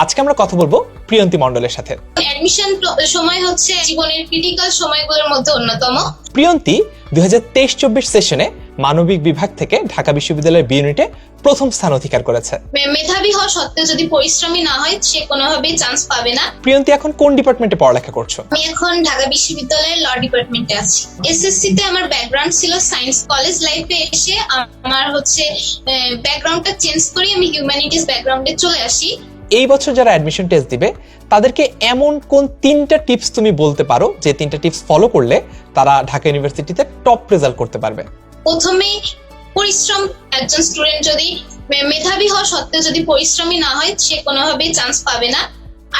আজকে আমরা কথা বলব প্রিয়ন্তী মণ্ডলের সাথে। অ্যাডমিশন সময় হচ্ছে জীবনের ক্রিটিক্যাল সময়গুলোর মধ্যে অন্যতম। প্রিয়ন্তী দুই হাজার তেইশ চব্বিশ সেশনে মানবিক বিভাগ থেকে ঢাকা বিশ্ববিদ্যালয়ের বি ইউনিটে প্রথম স্থান অধিকার করেছে। মেধাবী হওয়া সত্ত্বেও যদি পরিশ্রমী না হয় সে কোনোভাবেই চান্স পাবে না। প্রিয়ন্তি এখন কোন ডিপার্টমেন্টে পড়ালেখা করছ? আমি এখন ঢাকা বিশ্ববিদ্যালয়ের ল ডিপার্টমেন্টে আছি। এসএসসি তে আমার ব্যাকগ্রাউন্ড ছিল সায়েন্স কলেজ লাইফে এসে আমার হচ্ছে ব্যাকগ্রাউন্ডটা চেঞ্জ করে আমি হিউম্যানিটিস ব্যাকগ্রাউন্ডে চলে আসি। এই বছর যারা অ্যাডমিশন টেস্ট দিবে, তাদেরকে এমন কোন তিনটা টিপস তুমি বলতে পারো যে তিনটা টিপস ফলো করলে তারা ঢাকা ইউনিভার্সিটিতে টপ রেজাল্ট করতে পারবে? প্রথমে পরিশ্রম, একজন স্টুডেন্ট যদি মেধাবী হওয়া সত্ত্বেও যদি পরিশ্রমী না হয়, সে কোনোভাবেই চান্স পাবে না।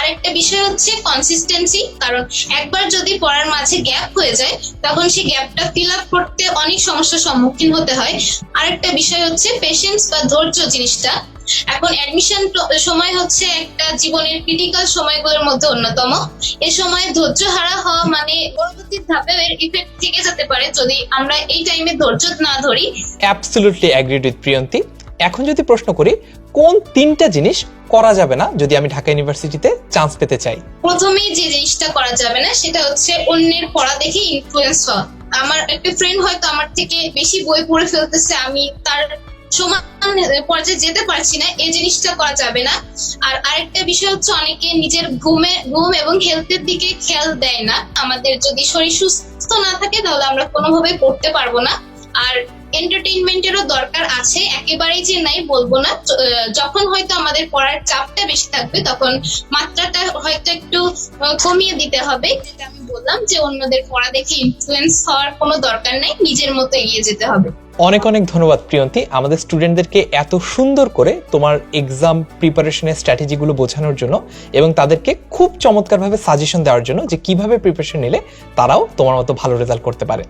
আরেকটা বিষয় হচ্ছে কনসিস্টেন্সি কারণ একবার যদি পড়ার মাঝে গ্যাপ হয়ে যায়, তখন সেই গ্যাপটা ফিল আপ করতে অনেক সমস্যার সম্মুখীন হতে হয়। আরেকটা বিষয় হচ্ছে পেশেন্স বা ধৈর্য জিনিসটা। এখন অ্যাডমিশন সময় হচ্ছে একটা জীবনের ক্রিটিক্যাল সময়গুলোর মধ্যে অন্যতম। এ সময় ধৈর্য হারা হওয়া মানে পরবর্তী ধাপে এর ইফেক্ট থেকে যেতে পারে। যদি আমরা এই টাইমে ধৈর্য না ধরি অ্যাবসলিউটলি অ্যাগ্রিড উইথ প্রিয়ন্তী এখন যদি প্রশ্ন করি কোন তিনটা জিনিস করা যাবে না যদি আমি ঢাকা ইউনিভার্সিটিতে চান্স পেতে চাই? প্রথমেই যে জিনিসটা করা যাবে না, সেটা হচ্ছে অন্যের পড়া দেখে ইনফ্লুয়েন্স হওয়া। আমার একটা ফ্রেন্ড হয়তো আমার থেকে বেশি বই পড়ে ফেলতেছে, আমি তার সমান পর্যায়ে যেতে পারছি না, এই জিনিসটা করা যাবে না। আর আরেকটা বিষয় হচ্ছে, অনেকে নিজের ঘুমে, ঘুম এবং হেলথের দিকে খেয়াল দেয় না। আমাদের যদি শরীর সুস্থ না থাকে, তাহলে আমরা কোনোভাবে পড়তে পারব না। আর এন্টারটেইনমেন্টেরও দরকার আছে। একেবারেই যে নাই বলব না। যখন হয়তো আমাদের পড়ার চাপটা বেশি থাকবে, তখন মাত্রাটা হয়তো একটু কমিয়ে দিতে হবে। যেটা আমি বললাম যে অন্যদের পড়া দেখে ইনফ্লুয়েন্স হওয়ার কোনো দরকার নেই, নিজের মতো এগিয়ে যেতে হবে। অনেক অনেক ধন্যবাদ প্রিয়ন্তী। আমাদের স্টুডেন্টদেরকে এত সুন্দর করে তোমার এক্সাম প্রিপারেশনের স্ট্র্যাটেজিগুলো বোঝানোর জন্য এবং তাদেরকে খুব চমৎকারভাবে সাজেশন দেওয়ার জন্য যে কীভাবে প্রিপারেশন নিলে তারাও তোমার মতো ভালো রেজাল্ট করতে পারে।